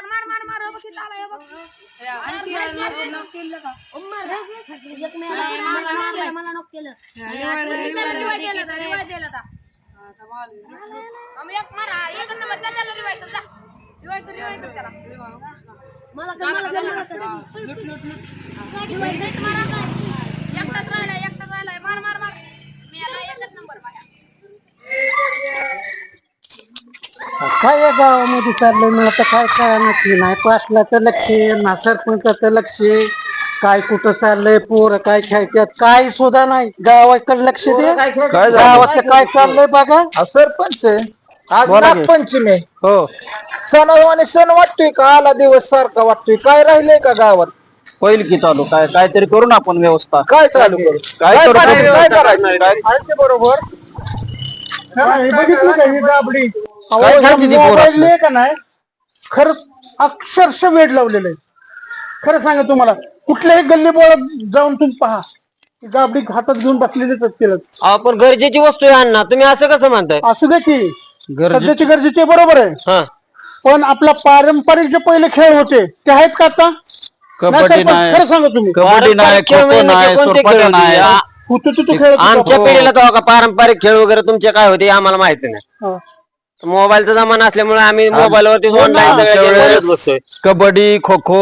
शेर मार मार मार हो बघ किती आलाय, हो बघ. एक मेला, मला knock केलं, knock केलं. त्याला revive दिला होता. आम्ही एक मारा, एक नंबर, त्याच्याला revive कर, जा. Revive कर, revive कर त्याला. मला कर, मला कर, मला कर. Revive कर, मारा काय. एकटाच राहिलाय, एकटाच राहिलाय. मार, मार, मार. मेला, एकच नंबर माझ्या. काय या गावामध्ये चाललंय? मला तर काय कळणार नाही? पाटलाचं लक्ष ना सरपंचाचं लक्ष काय कुठं चाललंय पोरं काय खेळतात काय सुद्धा नाही. गावाकडे लक्ष दे. गावाचं काय चाललंय बघा. अहो, सरपंच आज बोला की. नागपंचमी. आहे. हो. सणावाने सण वाटतोय का? आला दिवस सारखा वाटतोय. काय राहिलंय का गावात? होईल की चालू. काय काहीतरी करू ना आपण व्यवस्था. काय चालू करू? काय काय करू? करायचं? काय काय करायचं? नाही, आहे ते बरोबर. बघितलं का ही दाबडी? काय? मोबाईल का नाही? खरंच अक्षरशः वेळ लावलेलं आहे. खरं सांगा तुम्हाला कुठल्याही गल्ली बोळात जाऊन तुम्ही पहा. ती दाबडी हातात घेऊन बसलेलीच असतील आपण गरजेची वस्तू आहे अण्णा तुम्ही असं कसं म्हणताय? असू दे की सध्याची गरजेचे बरोबर आहे. हा. पण आपला पारंपरिक जे पहिले खेळ होते ते आहेत का आता? कबड्डी नाही खरं सांगा तुम्ही. कबड्डी नाही खो म्हणजे नाही कोणते? नाही. आमच्या? पिढीला का पारंपरिक खेळ वगैरे तुमचे काय होते आम्हाला माहिती नाही. हा. मोबाईलचा जमाना असल्यामुळे आम्ही मोबाईलवरती हो ना. ऑनलाईन बसतोय. कबड्डी खो खो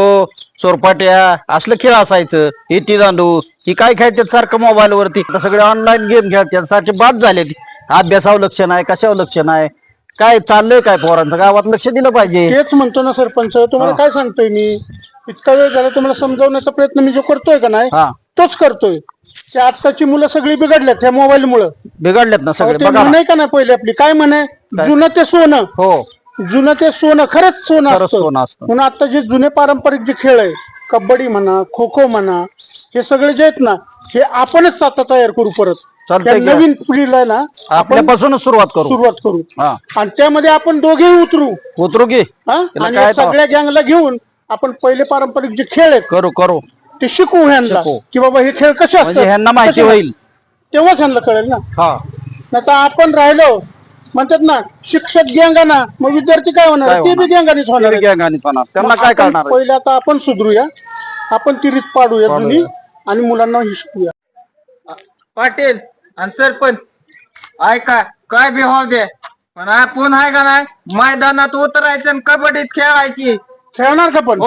चोरपाट्या असलं खेळ असायचं. इटी दांडू ही काय खेळतात सारखं मोबाईल वरती आता सगळे ऑनलाईन गेम खेळतात. सारखे बाद झाले अभ्यासावर लक्ष नाही कशावर लक्ष नाही काय चाललंय काय पोरांचं? गावात लक्ष दिलं पाहिजे. तेच म्हणतो ना सरपंच तुम्हाला काय सांगतोय मी? इतका वेळ झाला तुम्हाला समजावण्याचा प्रयत्न मी जो करतोय का नाही हा. तोच करतोय. की आत्ताची मुलं सगळी बिघडल्यात त्या मोबाईल मुळे बिघडलेत ना सगळे बघा. ना. म्हणे का नाही पहिले आपली? काय म्हणे? जुनं ते सोनं. हो. जुनं ते सोनं खरंच सोनं खरंच असतं. सोनं असतं. म्हणून आता जे जुने पारंपरिक जे खेळ आहे कबड्डी म्हणा खो खो म्हणा हे सगळे जे आहेत ना हे आपणच आता तयार करू परत. चालतंय त्या की. नवीन पिढीला ना आपण आपल्यापासूनच सुरुवात करू. सुरुवात करू. हा. आणि त्यामध्ये आपण दोघेही उतरू. उतरू की? हा? आणि काय या तर- सगळ्या गँगला घेऊन आपण पहिले पारंपरिक जे खेळ आहेत करू करू. ते शिकवू ह्यांना शिकवू. की बाबा हे खेळ कसे म्हणजे असतात ह्यांना माहिती कसे होईल. तेव्हाच ह्यांना कळेल ना. हा. नाही तर आपण राहिलो म्हणतात ना शिक्षक गँगाना मग विद्यार्थी काय होणार? काय ते बी गँगानीच होणार. गाणीत होणार. त्यांना मग काय आपण करणार आहे? पहिले आता आपण सुधरूया. आपण ती रीत पाडूया जुनी आणि मुलांना ही शिकूया पाटील आणि सरपंच ऐका काय बी होऊ दे? पण आपण आहे का नाही? मैदानात उतरायचं आणि कबड्डीत खेळायची. खेळणार का पण? हो.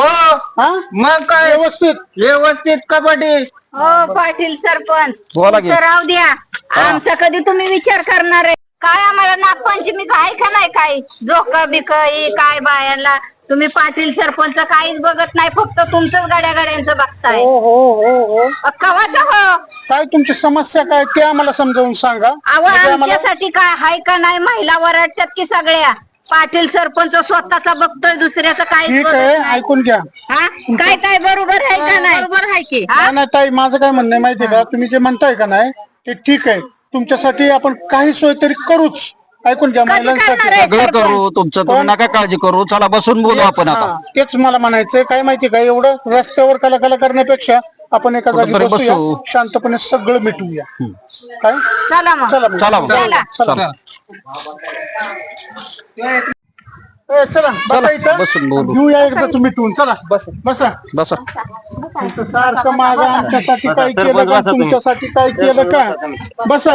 हा? मग काय? व्यवस्थित. व्यवस्थित कबड्डी हो पाटील सरपंच. बोला की. तर राहू द्या. आमचा कधी तुम्ही विचार करणार आहे? काय आम्हाला नागपंचमी आहे का नाही काय जोक बिक हे काय बायांना तुम्ही पाटील सरपंच काहीच बघत नाही फक्त तुमचंच गाड्या गाड्यांचं बघताय. हो हो हो हो. कवाच हो? काय तुमची समस्या काय ते आम्हाला समजावून सांगा. अहो म्हणजे आम्हाला- आमच्यासाठी काय हाय का नाही? महिला वरडतात की सगळ्या. पाटील सरपंच स्वतःचा बघतोय दुसऱ्याचं ठीक आहे नाही. ऐकून घ्या. हा? काय काय बरोबर आहे का नाही? बरोबर आहे की. नाही नाही ताई माझं काय म्हणणं आहे माहितीये का? तुम्ही जे म्हणताय का नाही ते ठीक आहे. तुमच्यासाठी आपण काही सोय तरी करूच. ऐकून घ्या महिलांसाठी करणार आहे? सगळं करू तुमचं तुम्ही नका काळजी करू. चला बसून बोलू आपण आता. हा, तेच मला म्हणायचंय. काय माहितीये का? एवढं रस्त्यावर कलाकला करण्यापेक्षा आपण एका जागी कुठंतरी बसूया बसू. शांतपणे सगळं मिटवूया काय? चला मग. चला मग. चला मग. चला. चला. ए, चला. बसा इथं. बसून बोलू. घेऊया एकदाच मिटवून चला. बस. बसा. बसा. तुमचं सारखं माझं आमच्यासाठी काय केलं का? तुमच्यासाठी काय केलं का? बस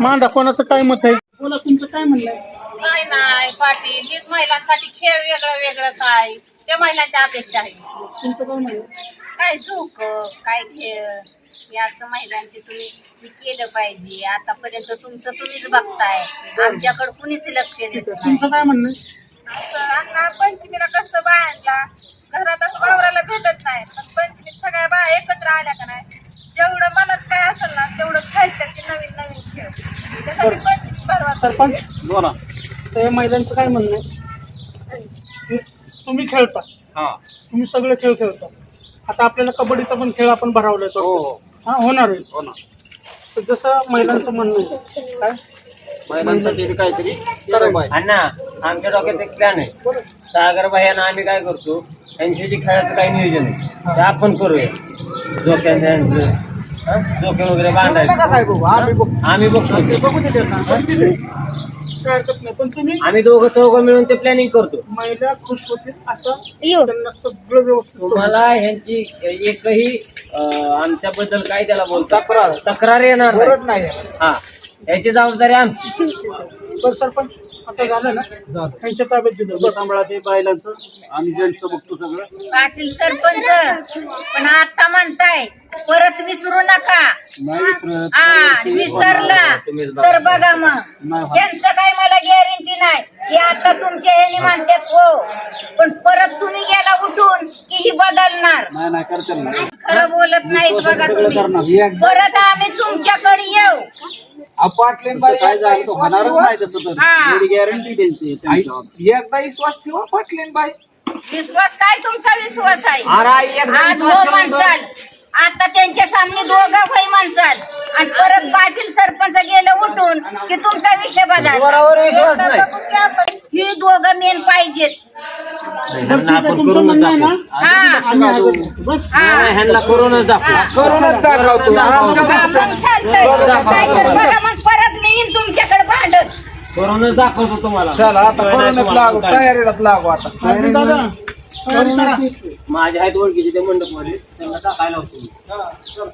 मांडा कोणाचं काय मत आहे? बोला तुमचं काय म्हणणं आहे? काय नाही पाटील. हीच महिलांसाठी खेळ वेगळं वेगळं काय ते महिलांच्या अपेक्षा आहे तुमचं काय म्हणणं आहे? काय झोक काय खेळ? हे असं महिलांचे तुम्ही हे केलं पाहिजे. आतापर्यंत तुमचं तुम्हीच बघताय. आमच्याकडे कुणीच लक्ष देत नाही. तुमचं काय म्हणणं? आहे? अण्णा पंचमीला कसं बायांना? घरात असं वावराला भेटत नाही. पण पंचमीत सगळ्या बाया एकत्र आल्या का नाही? जेवढं मनात काय असेल ना तेवढं खायचं की नवीन नवीन खेळ. त्यासाठी पंचमी भरवा सरपंच बोला. ते महिलांचं काय म्हणणं आहे? तुम्ही खेळता. तुम्ही सगळे खेळ खेळता. आता आपल्याला कबड्डीचा पण खेळ आपण भरावलाय तो. हा होणार आहे. तर जसं महिलांचं म्हणणं आहे काय? महिलांसाठी काहीतरी अण्णा आमच्या डोक्यात एक प्लॅन आहे. सागर भाईयांना आम्ही काय करतो त्यांच्या जे खेळाचं काही नियोजन आहे ते आपण करूया. जोक्यान त्यांचं हं? जोके वगैरे बांधायचं. काय बघू. आम्ही बघू. आम्ही बघतो. ते. बघू काय हरकत नाही. पण तुम्ही आम्ही दोघं चौघं मिळून ते प्लॅनिंग करतो. महिला खुश होतील असं? येऊ. त्यांना सगळं व्यवस्थित करू. तुम्हाला ह्यांची एकही अं, आमच्याबद्दल काय त्याला बोलतो तक्रार. तक्रार येणार नाही. गरज नाही हा. याची जबाबदारी आमची. सरपंच आता झालं ना? त्यांच्या ताब्यात दिलं. सांभाळा ते बायलांचं. आम्ही ज्यांचं बघतो सगळं. पाटील सरपंच पण आता म्हणताय परत विसरू नका. नाही विसरत. हा विसरला. तर बघा मग. त्यांचं काय मला गॅरंटी नाही. की आता तुमच्या ह्यानी म्हणतात हो. पण परत तुम्ही गेला उठून की ही बदलणार. नाही नाही करते ना. खरं बोलत नाहीत बघा तुम्ही. परत आम्ही तुमच्याकडे येऊ. पाटलीन बाई काय झालं तर होणारच नाही तसं तर हा. एवढी गॅरंटी त्यांची त्यांच्यावर. एकदा विश्वास ठेवा पाटलीन बाई विश्वास काय तुमचा विश्वास आहे अरे आई, एकदा आज विश्वास हो ठेवून बघ. म्हणचाल आता त्यांच्या सामने दोघं होई म्हणचाल आणि परत पाटील सरपंच गेलं उठून की तुमचा विषय बदल बरोबर विश्वास नाही. ही दोघं मेन पाहिजेत. ह्यांना आपण करूनच दाखवू. हा. नाही, नाही, ह्यांना करूनच दाखवू. करूनच दाखवतो. हा, मग चालतंय. नाहीतर बघा मग परत मी येईन तुमच्याकडे भांडत. करूनच दाखवतो तुम्हाला. चला आता करूनच लागू. तयारीलाच लागू आता. माझ्या आहेत ओळखीचे ते मंडपमध्ये त्यांना टाकायला होतो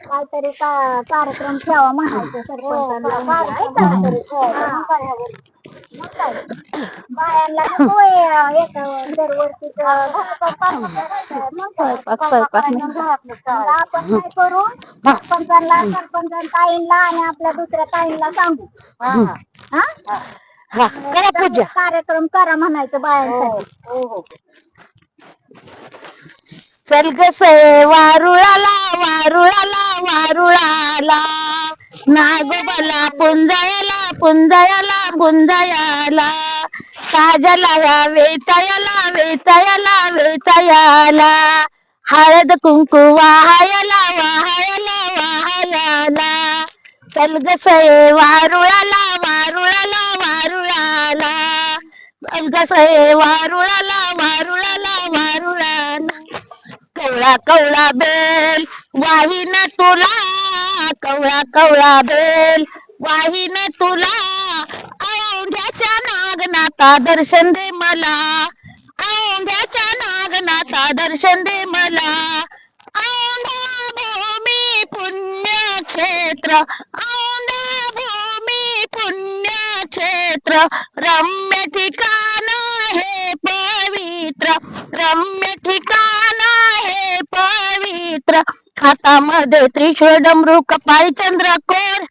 काहीतरी का- कार्यक्रम ठेवा म्हणायचं सरपंचांना. काहीतरी ठेवायचं. मग काय हवं? मग काय? बायांना नको आहे, एका दरवर्षीच मग काय? मग आपण काय करू? सरपंचांना सरपंच ताईंना आणि आपल्या दुसऱ्या ताईंना सांगू. हा. करा पूजा. कार्यक्रम करा म्हणायचं बायांसाठी. चल ग से वारुळाला वारुळाला वारुळाला. नागोबाला पुंजायाला पुंजायाला पुंजायाला. काजला या वेचायाला वेचायाला वेचायाला हळद कुंकू वाहायला वाहायला वाहायला. चल ग से वारुळाला वारुळाला वारुळाला. चल ग से वारुळाला वारुळाला वारुळाला. कवळा कवळा बेल वाहीन तुला कवळा कवळा बेल वाहीन तुला औंध्याच्या नागनाथा दर्शन दे मला औंध्याच्या नागनाथा दर्शन दे मला औंढा भूमी पुण्यक्षेत्र औंढा भूमी पुण्यक्षेत्र रम्य ठिकाण हे पवित्र रम्य ठिकाण पवित्र हातामध्ये त्रिशूळ डमरू कपाळी चंद्रकोर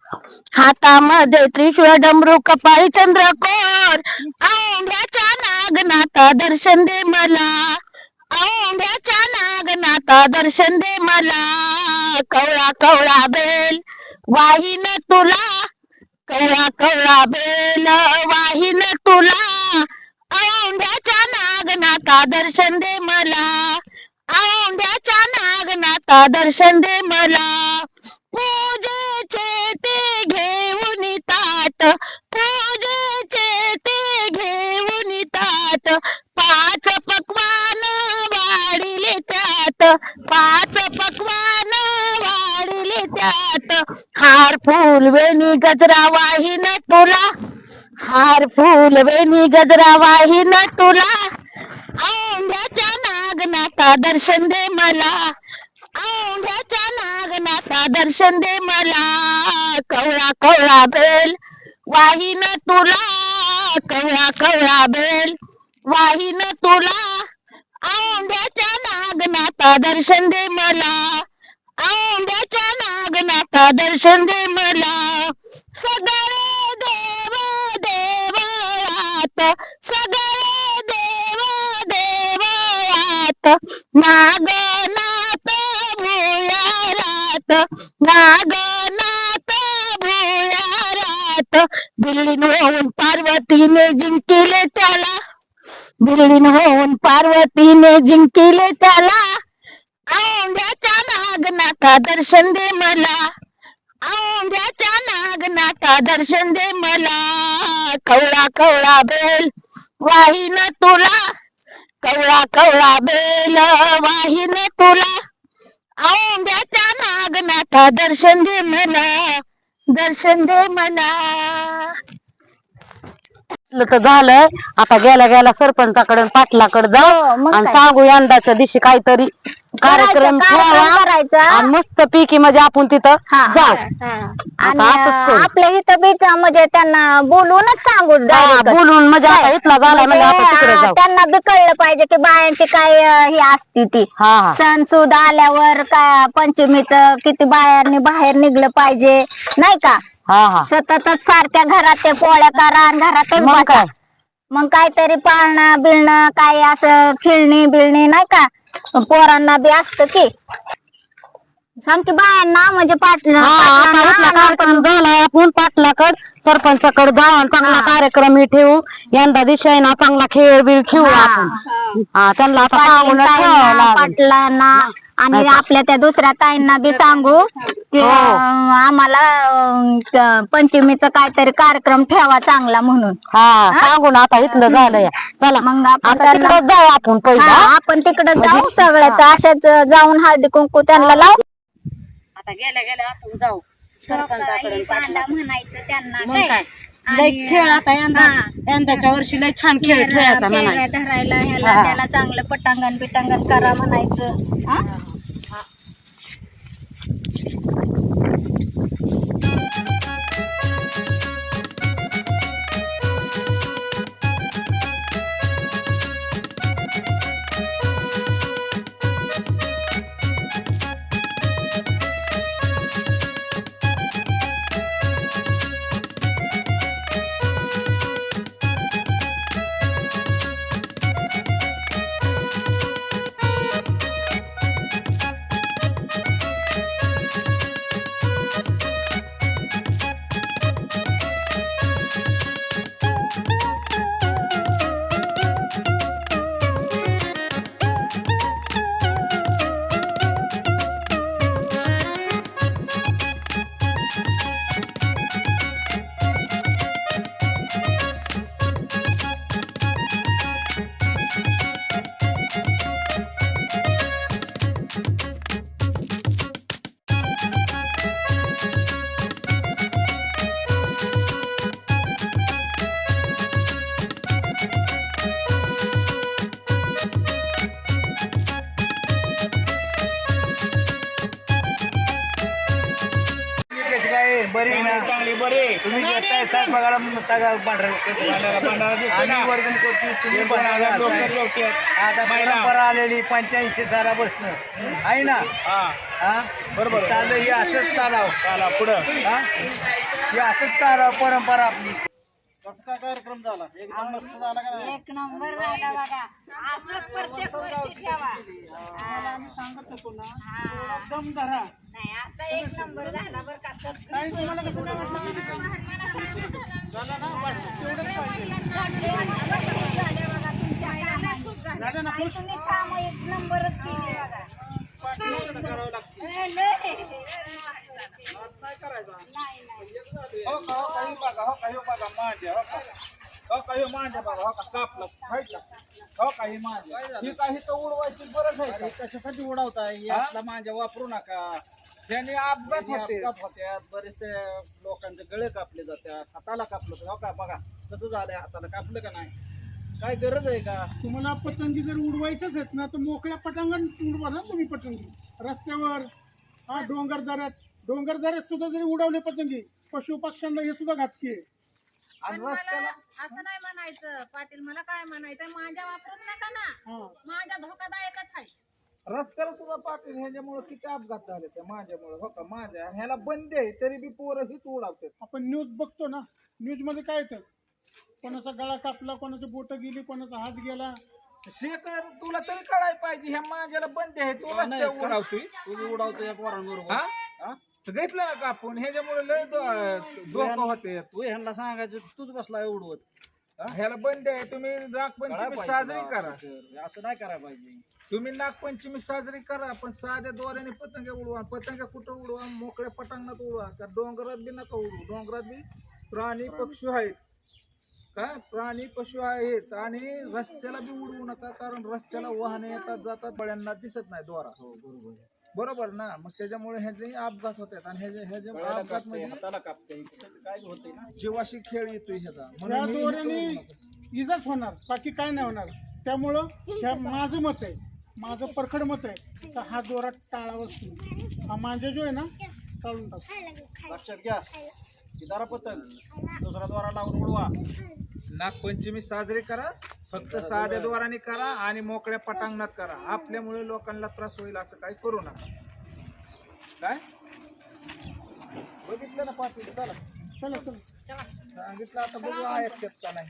हातामध्ये त्रिशूळ डमरू कपाळी चंद्रकोर औंध्याच्या नागनाथा दर्शन दे मला. औंध्याच्या नागनाथा दर्शन दे मला. कवळा कवळा बेल वाहिन तुला. कवळा कवळा बेल वाहिन तुला. औंध्याच्या नागनाथा दर्शन दे मला. औंध्याच्या नागनाथा दर्शन दे मला. पूजेचे ते घेऊन ताट पूजेचे ते घेऊन ताट पाच पक्वान वाढिले त्यात. पाच पक्वान वाढिले त्यात. हार फुल वेणी गजरा न तुला. हार फुल वेणी गजरा वाहीन तुला. औंध्याच्या नागनाथा दर्शन दे मला. औंध्याच्या नागनाथा दर्शन दे मला. कवळा कवळा बेल वाहीन तुला. कवळा कवळा बेल वाहीन तुला. औंध्याच्या नागनाथा दर्शन दे मला. औंध्याच्या नागनाथा दर्शन दे मला. सगळे देव देवळात सगळे देवळात नागनाथ भुयारात नागनाथ भुयारात. दिल्लीन होऊन पार्वतीने जिंकिले त्याला. दिल्लीन होऊन पार्वतीने जिंकिले त्याला. औंध्याच्या नागनाथा दर्शन दे मला. औंध्याच्या नागनाथा दर्शन दे मला. कवळा कवळा बेल वाहीन तुला. कवळा कवळा बेल वाहिन तुला. औंब्याच्या नागनाथा दर्शन दे मला दर्शन दे मला तर झालंय आता गेल्या गेल्या सरपंचाकडे पाटलाकडे जाऊ मग आणि काय? सांगू यंदाच्या दिवशी काहीतरी कार्यक्रम कार्यक्रम ठेवा करायचा. आणि मस्त पैकी म्हणजे आपण तिथं जाऊ आणि आता असंच करू. आपल्या इथं बीच म्हणजे त्यांना बोलूनच सांगू हा, direct. बोलून म्हणजे आता इथला झाला म्हणजे आपण तिकडे म्हणजे, जाऊ त्यांना बी कळलं पाहिजे की बायांची काय अं, ही असती ती हा हा सण सुद आल्यावर काय पंचमीच किती बायांनी बाहेर निघलं पाहिजे नाही का हा हा. सततच सारख्या घरात ते पोळ्या करा आणि घरातच मग बसा. काय? मग काहीतरी पाळणं बिळणं काय असं खेळणी बिळणी नाही का? पोरांना बी असतं की. सांग की बायांना म्हणजे पाटला हा, आता इथला कार्यक्रम झालाय आपण पाटलाकड सरपंचाकडे जाऊ आणि चांगला कार्यक्रम ठेवू. यंदा दिशाय ना चांगला खेळ बिळ खेळू. आपण. हा त्यांना आता सांगून ठेवावं ताईंना, लागेल. पाटलांना आणि आपल्या त्या दुसऱ्या ताईंना बी सांगू की हो. अं, आम्हाला अं, क- पंचमीचा काहीतरी कार्यक्रम ठेवा चांगला म्हणून. हा सांगू ना आता इथलं झालंय. चला मग आपण आता त्यांना- तिकडं जाऊ आपण पहिला. हा, आपण तिकडे जाऊ सगळ्याच अशाच जाऊन हळदी कुंकू त्यांना लावू. आता गेल्या गेल्या आपण जाऊ. म्हणायचं त्यांना मग काय? लय खेळ आता यंदा यंदाच्या वर्षी लय छान खेळ ठेवायचा म्हणायचं. धरायला ह्याला हा. त्याला चांगलं पटांगण बिटांगण करा म्हणायचं. हा? बरी ना चांगली बरी. तुम्ही घेताय साहेब बघायला सगळं पांढरं आम्ही वर्गण करतो तुम्ही पण आता परंपरा आलेली पंच्याऐंशी साला बसणं आहे ना? हा. बरोबर. चाललं हे असंच चालाव. चाला पुढं. हा? हे असंच चालाव परंपरा आपली. कसं काय कार्यक्रम झाला? एकदम मस्त झाला का नाही? एक नंबर झाला बघा. असंच प्रत्येक वर्षी ठेवा. सांगत होतो ना. हा. दम धरा नाही आता एक नंबर झाला बरं का सगळं काही तुम्हाला कसं काय वाटलं? झालं ना बस तेवढंच पाहिजे. झालं ना खुश तुम्ही काम एक नंबरच केली बघा. पाठीमागं करावं लागतं करायचं. हो का हो काही बघा हो काही बघा मांड्या हो का. हो काही मांड्या बघा हो का? कापलं फाईटला हो काही मांड्या ही काही तर उडवायची गरज आहे? कशासाठी उडवताय? यातला माझ्या वापरू नका. त्याने अपघात होते. अपघात होत्यात बरेचसे लोकांचे गळे कापले जातात हाताला कापलं तर हो का? बघा कसं झालंय हाताला कापलं का नाही? काय गरज आहे का? तुम्हाला पतंगी जर उडवायचंच आहेत ना तर मोकळ्या पटांगण उडवा ना तुम्ही पतंगी. रस्त्यावर हा डोंगर दऱ्यात. डोंगर दऱ्यात सुद्धा जरी उडवले पतंगी पशु पक्ष्यांना हे सुद्धा घातकी आहे असं नाही म्हणायचं. पाटील मला काय म्हणायचं माझ्या वापरूच नका ना. हा. माझ्या धोकादायकच आहे. रस्त्याला सुद्धा पाटील ह्याच्यामुळे किती अपघात झाले त्या माझ्यामुळे हो का? माझ्या आणि ह्याला बंदी आहे तरी बी पोरं हीच उडवतात. आपण न्यूज बघतो ना. न्यूजमध्ये काय येतं? कोणाचा गळा कापला कोणाची बोट गेली कोणाचा हात गेला. शेखर तुला तरी कळायला पाहिजे ह्या माझ्याला बंदी आहे तू रस्त्यावर उडवतोय? तुम्ही उडवतो या पोरांबरोबर. हा? हा? घेतलं ना कापून ह्याच्यामुळे लय धो- धोका होते तू ह्यांना सांगायचं तूच बसलाय उडवत. ह्याला बंद आहे तुम्ही नागपंचमी साजरी करा. असं नाही करायला पाहिजे. तुम्ही नागपंचमी साजरी करा पण साध्या दोऱ्याने पतंग उडवा पतंग कुठं उडवा? मोकळ्या पटांगणात उडवा का डोंगरात बी नका उडवू? डोंगरात बी प्राणी पक्षी आहेत. काय प्राणी पशु आहेत आणि रस्त्याला बी उडवू नका कारण रस्त्याला वाहने येतात जातात बळ्यांना दिसत नाही द्वारा बरोबर ना. मग त्याच्यामुळे ह्याचे अपघात होतात आणि ह्याचे ह्याचे अपघात म्हणजे काय होते ना? जीवाशी खेळ येतोय ह्याचा. या म्हणून हे दोऱ्याने नका. इजाच होणार बाकी काय नाही होणार. त्यामुळं ह्या माझं मत आहे माझं परखड मत आहे तर हा दोरा टाळावाच तुम्ही. हा मांजा जो आहे ना टाळून टाक. लक्षात घ्या. पतंग. दुसरा द्वारा लावून उडवा. नागपंचमी साजरी करा फक्त साध्या द्वाराने करा आणि मोकळ्या पटांगणात करा. आपल्यामुळे लोकांना त्रास होईल असं काही करू नका. काय? बघितलं ना पाटील? चला. चला चला. सांगितलं आता बघू ऐकतात का नाही.